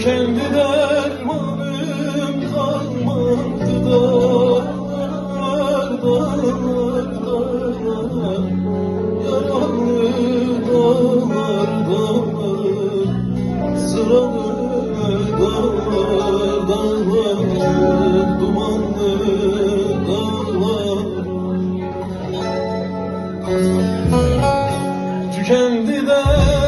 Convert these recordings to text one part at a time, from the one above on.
Tükendi dermanım kalmadı dar dar dar Yaralı dağlar dağlar Sıralı dağlar dağlar Dumanlı dağlar Tükendi dermanım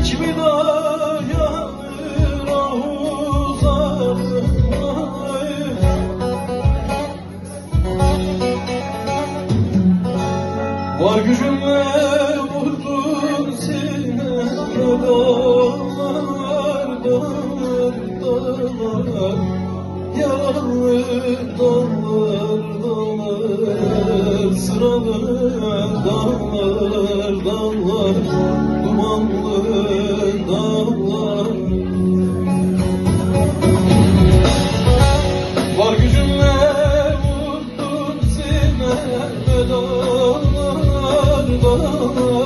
Yürek mi dayanır ah uzarıma Var gücümle vurdum sineme dağlar, dağlar, dağlar. Yaralı dağlar, dağlar. Sıralı dağlar sineme dağlar, dağlar